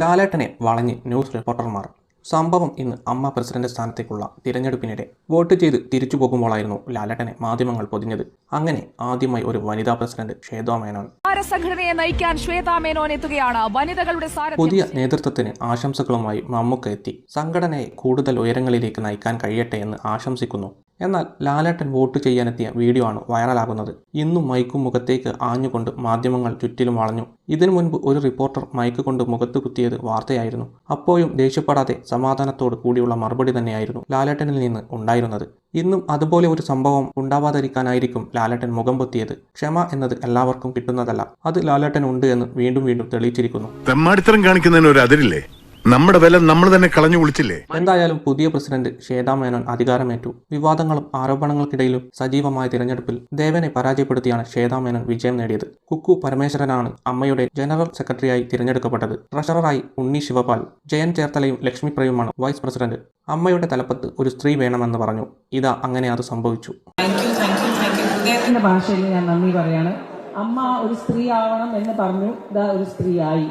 ലാലേട്ടനെ വളഞ്ഞ് ന്യൂസ് റിപ്പോർട്ടർമാർ. സംഭവം ഇന്ന് അമ്മ പ്രസിഡന്റ് സ്ഥാനത്തേക്കുള്ള തിരഞ്ഞെടുപ്പിനിടെ വോട്ട് ചെയ്ത് തിരിച്ചു പോകുമ്പോഴായിരുന്നു ലാലേട്ടനെ മാധ്യമങ്ങൾ പൊതിഞ്ഞത്. അങ്ങനെ ആദ്യമായി ഒരു വനിതാ പ്രസിഡന്റ് ശ്വേതാ മേനോൻ. സംഘടനയെ നയിക്കാൻ ശ്വേതാ മേനോൻ എത്തുകയാണ് വനിതകളുടെ പുതിയ നേതൃത്വത്തിന് ആശംസകളുമായി മമ്മൂക്ക എത്തി. സംഘടനയെ കൂടുതൽ ഉയരങ്ങളിലേക്ക് നയിക്കാൻ കഴിയട്ടെ എന്ന് ആശംസിക്കുന്നു എന്നാൽ ലാലേട്ടൻ വോട്ട് ചെയ്യാനെത്തിയ വീഡിയോ ആണ് വൈറലാകുന്നത്. ഇന്നും മൈക്കും മുഖത്തേക്ക് ആഞ്ഞുകൊണ്ട് മാധ്യമങ്ങൾ ചുറ്റിലും വളഞ്ഞു. ഇതിനു മുൻപ് ഒരു റിപ്പോർട്ടർ മൈക്ക് കൊണ്ട് മുഖത്ത് കുത്തിയത് വാർത്തയായിരുന്നു. അപ്പോഴും ദേഷ്യപ്പെടാതെ സമാധാനത്തോട് കൂടിയുള്ള മറുപടി തന്നെയായിരുന്നു ലാലേട്ടനിൽ നിന്ന് ഉണ്ടായിരുന്നത്. ഇന്നും അതുപോലെ ഒരു സംഭവം ഉണ്ടാവാതിരിക്കാനായിരിക്കും ലാലേട്ടൻ മുഖം പൊത്തിയത്. ക്ഷമ എന്നത് എല്ലാവർക്കും കിട്ടുന്നതല്ല. അത് ലാലേട്ടൻ ഉണ്ട് എന്ന് വീണ്ടും വീണ്ടും തെളിയിച്ചിരിക്കുന്നു. കാണിക്കുന്നതിന് ഒരു അതിരില്ലേ? നമ്മുടെ വില നമ്മൾ തന്നെ കളഞ്ഞു കുളിച്ചില്ലേ? എന്തായാലും പുതിയ പ്രസിഡന്റ് ശ്വേതാ മേനോൻ അധികാരമേറ്റു. വിവാദങ്ങളും ആരോപണങ്ങൾക്കിടയിലും സജീവമായ തിരഞ്ഞെടുപ്പിൽ ദേവനെ പരാജയപ്പെടുത്തിയാണ് ശ്വേതാ മേനോൻ വിജയം നേടിയത്. കുക്കു പരമേശ്വരനാണ് അമ്മയുടെ ജനറൽ സെക്രട്ടറിയായി തിരഞ്ഞെടുക്കപ്പെട്ടത്. ട്രഷററായി ഉണ്ണി ശിവപാൽ ജയൻ ചേർത്തലയും ലക്ഷ്മിപ്രയുമാണ് വൈസ് പ്രസിഡന്റ്. അമ്മയുടെ തലപ്പത്ത് ഒരു സ്ത്രീ വേണമെന്ന് പറഞ്ഞു. ഇതാ അങ്ങനെ അത് സംഭവിച്ചു. ഭാഷയിൽ ഞാൻ നന്ദി പറയാണ്. അമ്മ ഒരു സ്ത്രീ ആവണം എന്ന് പറഞ്ഞു. ഇതാ ഒരു സ്ത്രീയായി.